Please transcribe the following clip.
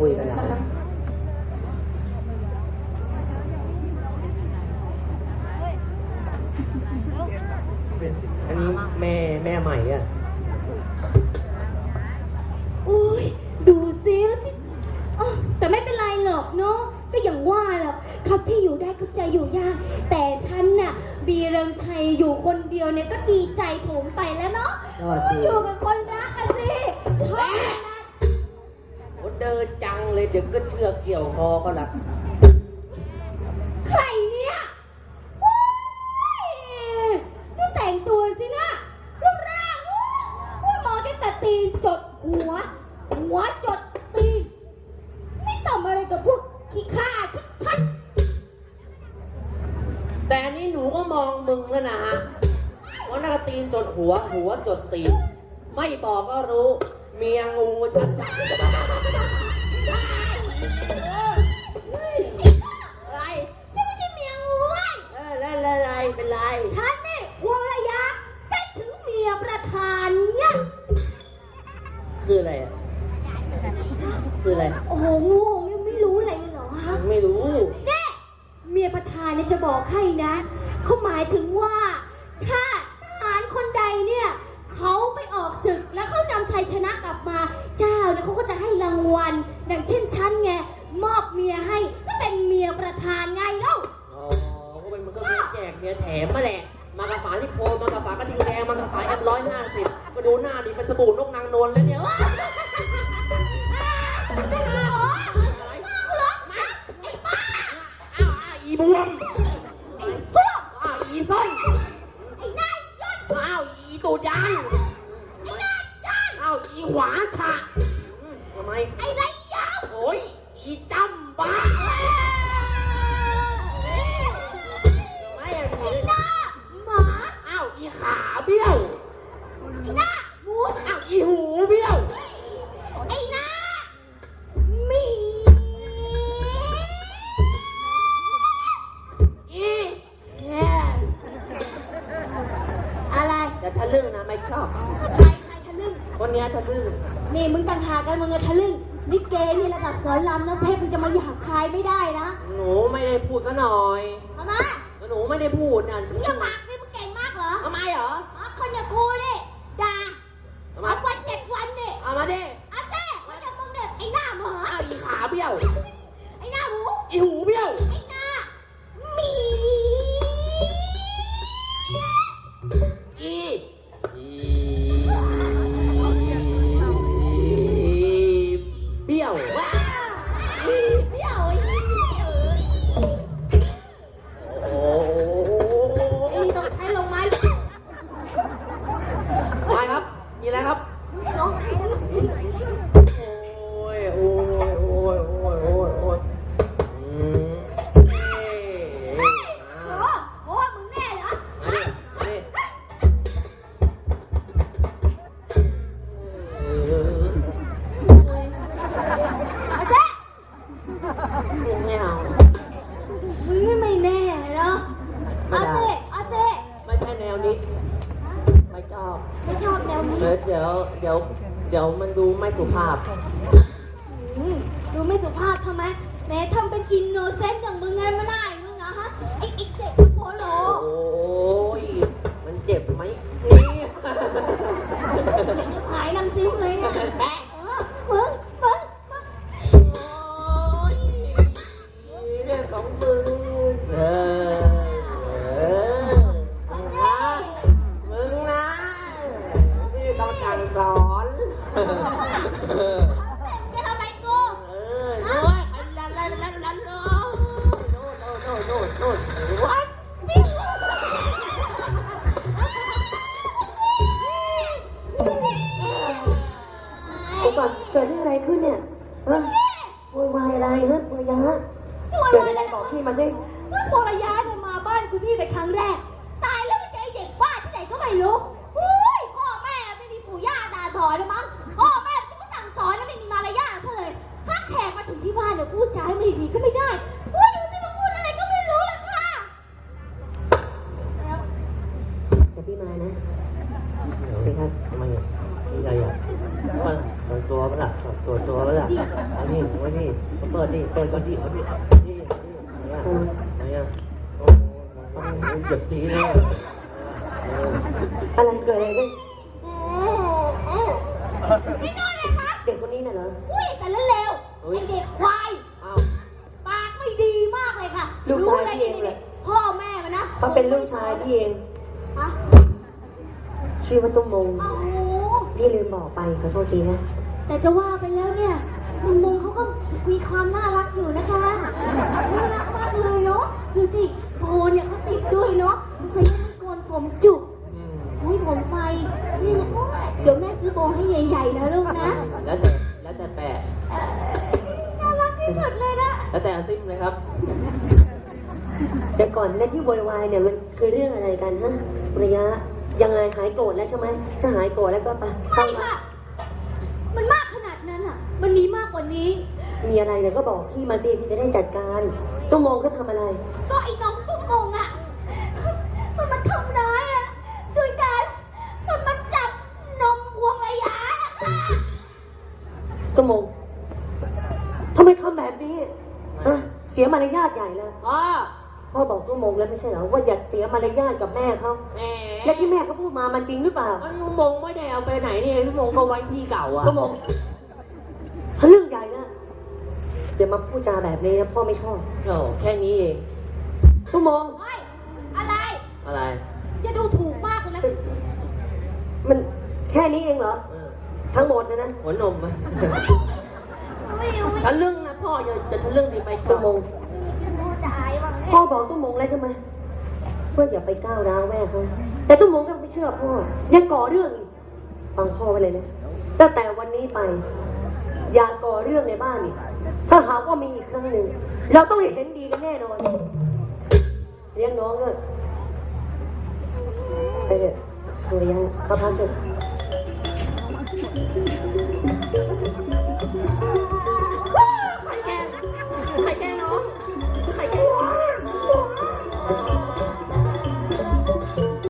คุยกันแล้วอันนี้แม่แม่ใหม่อะอุ้ยดูซิแล้วที่อ๋อแต่ไม่เป็นไรหรอกเนาะก็อย่างว่าแหละครับที่อยู่ได้ก็จะอยู่ยาก แต่ฉันน่ะ บีเริงชัยอยู่คนเดียวเนี่ยก็ดีใจโถมไปแล้วเนาะสวัสดี อยู่กับคนรักกัน นจังเลยเดี๋ยวก็เชือกเกี่ยวคอก็ละใครเนี่ยโอ้ยดูแต่งตัวสินะรูปร่างอู้ว่ามองแค่แต่ตีนจดหัว หัวจดตีนไม่ต่ำอะไรกับพวกขี้ข้าชัดแต่อันนี้หนูก็มองมึงแล้วนะฮะว่าหน้าตีนจดหัว หัวจดตีน ไม่บอกก็รู้ เมียงูชัดชัดอะไรๆ คืออะไรอะคืออะไร โอ้โหงูเนี่ยไม่รู้อะไรเลยเหรอฮะไม่รู้ แน่เมียประธานเนี่ยจะบอกให้นะ เขาหมายถึงว่า ถ้าทหารคนใดเนี่ยเขาไปออกศึกแล้วเขานำชัยชนะกลับมา เจ้าเนี่ยเขาก็จะให้รางวัลอย่างเช่นฉันไงมอบเมียให้ก็เป็นเมียประธานไงเล่า อ๋อก็เป็นมันก็มีแจกเมียแถมมาแหละ มากระฝาที่โพมากระฝากระทิงแดงมากระฝาแอปร้อยห้าสิบมาดูหน้าดิเป็นสบู่นกนางนวลแล้วเนี่ยว้าวอ้าวอ้าวอีบวมไอ้พวกอ้าวอีส้นไอ้นายยศอ้าวอีตูดยางไอ้นายด้านอ้าวอีขวานฉะอืมทำไม ไอ้ไร นี่มึงต่างหากกันมึงอะทะลึ่งนี่เกนี่ระดับสอนรำนะเทพมึงจะมาหยาบคายไม่ได้นะหนูไม่ได้พูดก็หน่อยเอามาหนูไม่ได้พูดนะมึงอย่าปากนี่มึงเก่งมากเหรอทำไมเหรออ๋อคนอย่างกูนี่ด่าทำไมเอาวันเจ็ดวันนี่เอามาดิเอาเต้วันอย่างมึงเนี่ยไอ้หน้าหมาอ้าวอีขาเบี้ยวไอ้หน้าหมูอีหูเบี้ยว เดี๋ยวเดี๋ยวเดี๋ยวเดี๋ยวมันดูไม่สุภาพ อืมดูไม่สุภาพทำไมแหมทำเป็นอินโนเซนต์อย่างมึงไงไม่ได้มึงนะฮะไอ้ไอ้เด็กโพโลโอ้ยมันเจ็บไหมนี่ พี่มานะโอเคครับทำไมอะมีอะไรอะมันมันตัวมันหลับตัวตัวแล้วล่ะเอานี่เอานี่เปิดนี่เปิดก่อนดิเอาดินี่นี่ไหนอะไหนอะโอ้โหเหยียบตีเลยเอออะไรเกิดอะไรขึ้นนี่นอนเลยคะเด็กคนนี้น่ะเหรออุ้ยแต่ละเลวไอเด็กควายเอ้าปากไม่ดีมากเลยค่ะลูกชายรู้ะไรพี่เองเหรอพ่อแม่มันนะเขาเป็นลูกชายพี่เองฮะชื่อว่าตุ้มมงโอ้โหพี่ลืมบอกไปขอโทษทีนะ แต่จะว่าไปแล้วเนี่ยมุมมุมเขาก็มีความน่ารักอยู่นะคะน่ารักมากเลยเนาะดูสิโกนเนี่ยเขาติดด้วยเนาะใส่ให้โกนผมจุกอืมอุ้ยผมไปนี่นะเดี๋ยวแม่ซื้อโบให้ใหญ่ๆนะลูกนะแล้วแต่แล้วแต่แปะน่ารักที่สุดเลยนะ แล้วแต่อาซิมเลยครับ แต่ก่อนนะที่โวยวายเนี่ยมันคือเรื่องอะไรกันฮะ ระยะ ยังไงหายโกรธแล้วใช่ไหมถ้าหายโกรธแล้วก็ไปไม่ค่ะ มันมากขนาดนั้นอะ มันมีมากกว่านี้ มีอะไรเนี่ยก็บอกพี่มาสิพี่จะได้จัดการตุ้มมงก็ทำอะไร ก็ไอ้น้องตุ้มมงอะ มันมาทำร้ายอะโดยการมันมาจับนมพวงระยะนะคะตุ้มมงทำไมทำแบบนี้ฮะเสียมารยาทใหญ่แล้วพ่อ พ่อบอกตุ้มมงแล้วไม่ใช่เหรอว่าอย่าเสียมารยาทกับแม่เขาแหมและที่แม่เขาพูดมามันจริงหรือเปล่ามันลุงมงไม่ได้เอาไปไหนนี่ลุงมงก็ไว้ที่เก่าอะตุ้มมงถ้าเรื่องใหญ่นะเดี๋ยวมาพูดจาแบบนี้นะพ่อไม่ชอบโอ้แค่นี้เองตุ้มมงเฮ้ยอะไร อะไร อย่าดูถูกมากเลยนะมันแค่นี้เองเหรอ เออทั้งหมดนะนะหัวนมอะไม่เอาไม่ทะลึ่งนะพ่ออย่าจะทะลึ่งดีไปตุ้มมงรู้ จะอายว่างพ่อบอกตุ้มมงแล้วใช่ไหมว่าอย่าไปก้าวร้าวแม่เขาแต่ตุ้มมงก็ไม่เชื่อพ่อ ยังก่อเรื่องอีกฟังพ่อไว้เลยนะตั้งแต่วันนี้ไป อย่าก่อเรื่องในบ้านอีกถ้าหากว่ามีอีกครั้งหนึ่งเราต้องเห็นดีกันแน่นอนเลี้ยงน้องด้วยไปเถอะสุริยะเข้าพักเถอะ